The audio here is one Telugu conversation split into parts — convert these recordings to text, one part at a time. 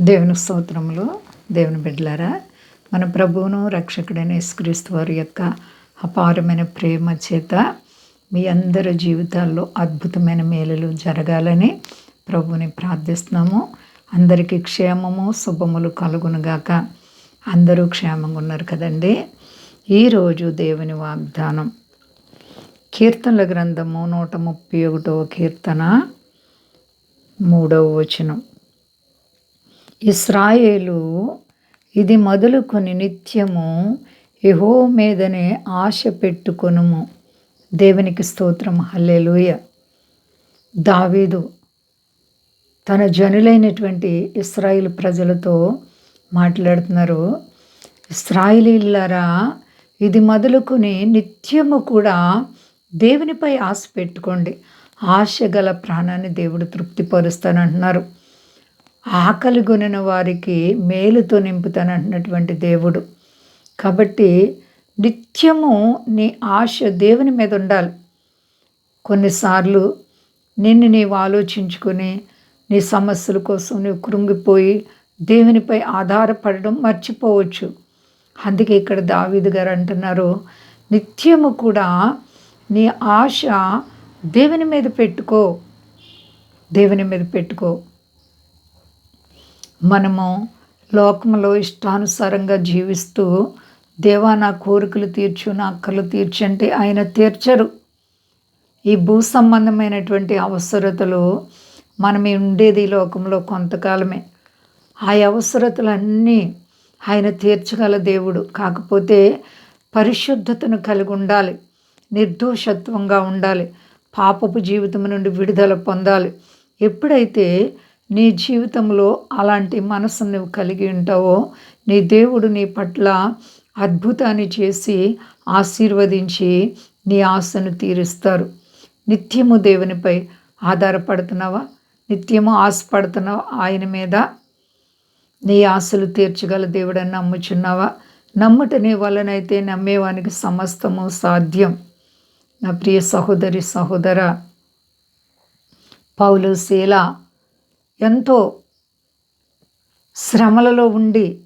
దేవుని స్తోత్రములు. దేవుని బిడ్డలారా మన ప్రభువును రక్షకుడైన యేసుక్రీస్తు వారి యొక్క అపారమైన ప్రేమ చేత మీ అందరి జీవితాల్లో అద్భుతమైన మేలులు జరగాలని ప్రభుని ప్రార్థిస్తున్నాము. అందరికీ క్షేమము శుభములు కలుగునుగాక అందరూ క్షేమంగా ఉన్నారు కదండి. ఈరోజు దేవుని వాగ్దానం. కీర్తనల గ్రంథము నూట ముప్పై ఒకటవ కీర్తన మూడవ వచనం. ఇస్రాయేలు ఇది మొదలుకొని నిత్యము యహో మీదనే ఆశ పెట్టుకొనుము. దేవునికి స్తోత్రం. హల్లెలూయ. దావీదు తన జనులైనటువంటి ఇస్రాయిల్ ప్రజలతో మాట్లాడుతున్నారు. ఇస్రాయిలీలరా ఇది మొదలుకొని నిత్యము కూడా దేవునిపై ఆశ పెట్టుకోండి. ఆశ గల ప్రాణాన్ని దేవుడు తృప్తిపరుస్తానంటున్నారు. ఆకలి కొనిన వారికి మేలుతో నింపుతానంటున్నటువంటి దేవుడు. కాబట్టి నిత్యము నీ ఆశ దేవుని మీద ఉండాలి. కొన్నిసార్లు నిన్ను నీవు ఆలోచించుకొని నీ సమస్యల కోసం నువ్వు కృంగిపోయి దేవునిపై ఆధారపడడం మర్చిపోవచ్చు. అందుకే ఇక్కడ దావీదు గారు అంటున్నారు నిత్యము కూడా నీ ఆశ దేవుని మీద పెట్టుకో. దేవుని మీద పెట్టుకో. మనము లోకంలో ఇష్టానుసారంగా జీవిస్తూ దేవా నా కోరికలు తీర్చు నా అక్కలు తీర్చు అంటే ఆయన తీర్చరు. ఈ భూ సంబంధమైనటువంటి అవసరతలు మనం ఉండేది లోకంలో కొంతకాలమే. ఆ అవసరతలన్నీ ఆయన తీర్చగల దేవుడు. కాకపోతే పరిశుద్ధతను కలిగి ఉండాలి. నిర్దోషత్వంగా ఉండాలి. పాపపు జీవితం నుండి విడుదల పొందాలి. ఎప్పుడైతే నీ జీవితంలో అలాంటి మనసు నువ్వు కలిగి ఉంటావో నీ దేవుడు నీ పట్ల అద్భుతాన్ని చేసి ఆశీర్వదించి నీ ఆశను తీరుస్తారు. నిత్యము దేవునిపై ఆధారపడుతున్నావా? నిత్యము ఆశపడుతున్నావా? ఆయన మీద నీ ఆశలు తీర్చగల దేవుడని నమ్ముచున్నావా? నమ్ముట నీ వలనైతే నమ్మేవానికి సమస్తము సాధ్యం. నా ప్రియ సహోదరి సహోదర పౌలు శీల ఎంతో శ్రమలలో ఉండి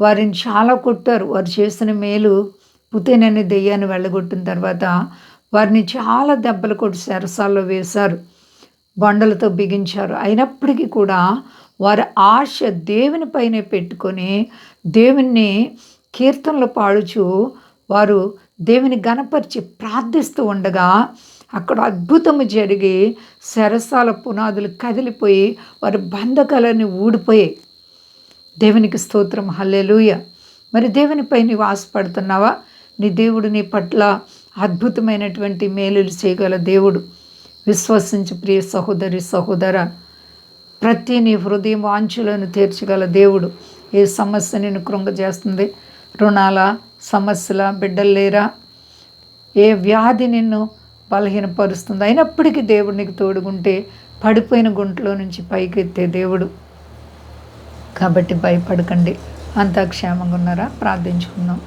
వారిని చాలా కొట్టారు. వారు చేసిన మేలు పుతేనని దెయ్యాన్ని వెళ్ళగొట్టిన తర్వాత వారిని చాలా దెబ్బలు కొట్టి సరసాల్లో వేశారు. బండలతో బిగించారు. అయినప్పటికీ కూడా వారి ఆశ దేవునిపైనే పెట్టుకొని దేవుణ్ణి కీర్తనలు పాడుచు వారు దేవుని గణపరిచి ప్రార్థిస్తూ ఉండగా అక్కడ అద్భుతము జరిగి శరసాల పునాదులు కదిలిపోయి వారి బంధకాలన్నీ ఊడిపోయాయి. దేవునికి స్తోత్రం. హల్లెలూయ. మరి దేవునిపై నీవు ఆశపడుతున్నావా? నీ దేవుడు నీ పట్ల అద్భుతమైనటువంటి మేలులు చేయగల దేవుడు. విశ్వసించి ప్రియ సహోదరి సహోదర. ప్రతి నీ హృదయం వాంఛలను తీర్చగల దేవుడు. ఏ సమస్య నేను కృంగజేస్తుంది? రుణాల సమస్యల బిడ్డలు లేరా? ఏ వ్యాధి నిన్ను బలహీనపరుస్తుంది. అయినప్పటికీ దేవుడు నీకు తోడుకుంటే పడిపోయిన గుంటలో నుంచి పైకెత్తే దేవుడు. కాబట్టి భయపడకండి. అంతా క్షేమంగా ఉన్నారా? ప్రార్థించుకుందాం.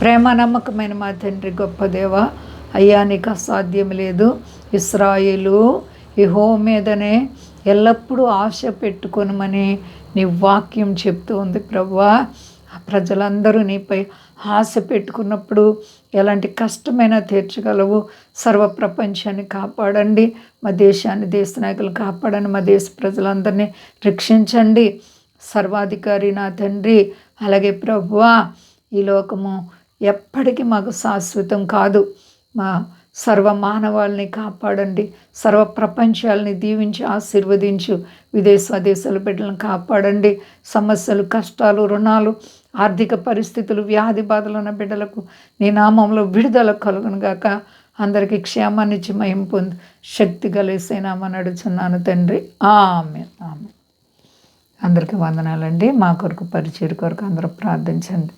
ప్రేమ నమ్మకమైన మా తండ్రి గొప్ప దేవ అయ్యా నీకు అసాధ్యం లేదు. ఇస్రాయిలు హోం మీదనే ఎల్లప్పుడూ ఆశ పెట్టుకొనమని నీ వాక్యం చెప్తూ ఉంది. ప్రవ్వా ప్రజలందరూ నీపై ఆశ పెట్టుకున్నప్పుడు ఎలాంటి కష్టమైనా తీర్చగలవు. సర్వ ప్రపంచాన్ని కాపాడండి. మా దేశాన్ని దేశ నాయకులు కాపాడండి. మా దేశ ప్రజలందరినీ రక్షించండి. సర్వాధికారి నా తండ్రి. అలాగే ప్రభువా ఈ లోకము ఎప్పటికీ మాకు శాశ్వతం కాదు. మా సర్వ మానవాల్ని కాపాడండి. సర్వ ప్రపంచాలని దీవించి ఆశీర్వదించు. విదేశ దేశాల బిడ్డలను కాపాడండి. సమస్యలు కష్టాలు రుణాలు ఆర్థిక పరిస్థితులు వ్యాధి బాధలు ఉన్న బిడ్డలకు నీ నామంలో విడుదల కలుగును గాక. అందరికీ క్షేమాన్నిచ్చి మహిం పొంది. శక్తి కలిసేనామని అడుచున్నాను తండ్రి. ఆమె ఆమె అందరికీ వందనాలండి. మా కొరకు పరిచయం కొరకు అందరూ ప్రార్థించండి.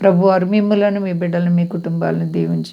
ప్రభువారు మిమ్మలను మీ బిడ్డలను మీ కుటుంబాలను దీవించి